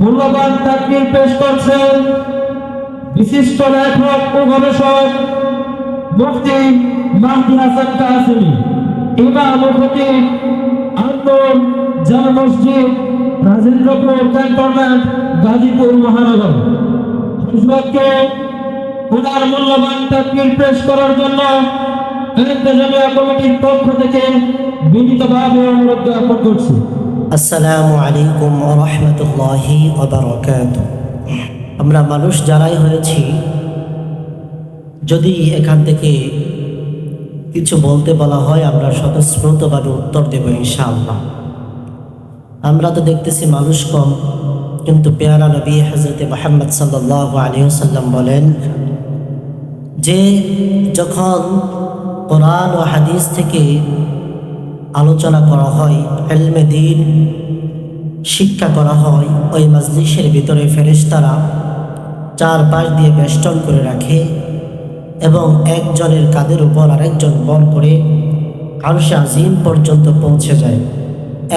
মূল্যবান তাকবীর পেশ করছেন বিশিষ্ট লেখক ও গবেষক মুফতি মাহদি হাসান কাসিমি, ইমাম ও খতিব আন্দোলন জামা মসজিদ, রাজেন্দ্রপুর ক্যান্টনমেন্ট, গাজীপুর মহানগর। হুজুরকে ওনার মূল্যবান তাকবীর পেশ করার জন্য আমরা মানুষ যারাই হয়েছি, যদি এখান থেকে কিছু বলতে বলা হয়, আমরা স্বতঃস্ফূর্তভাবে উত্তর দেব ইনশাআল্লাহ। আমরা তো দেখতেছি মানুষ কম, কিন্তু পেয়ারা নবী হজরতে মোহাম্মদ সাল্লাহ আলিয়াল্লাম বলেন যে যখন কোরআন ও হাদিস থেকে আলোচনা করা হয়, এলমে দিন শিক্ষা করা হয়, ওই মজলিসের ভিতরে ফেরেশতারা চার পাশ দিয়ে বেষ্টন করে রাখে এবং একজনের কাঁধের উপর আরেকজন বল করে আরশে আজিম পর্যন্ত পৌঁছে যায়।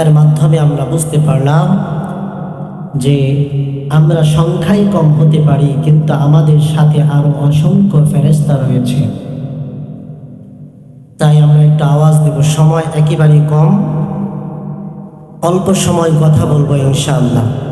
এর মাধ্যমে আমরা বুঝতে পারলাম যে আমরা সংখ্যায় কম হতে পারি, কিন্তু আমাদের সাথে আরও অসংখ্য ফেরেস্তা রয়েছে। তাই আমরা একটা আওয়াজ দেব। সময় একেবারেই কম। অল্প সময় কথা বলব ইনশাআল্লাহ।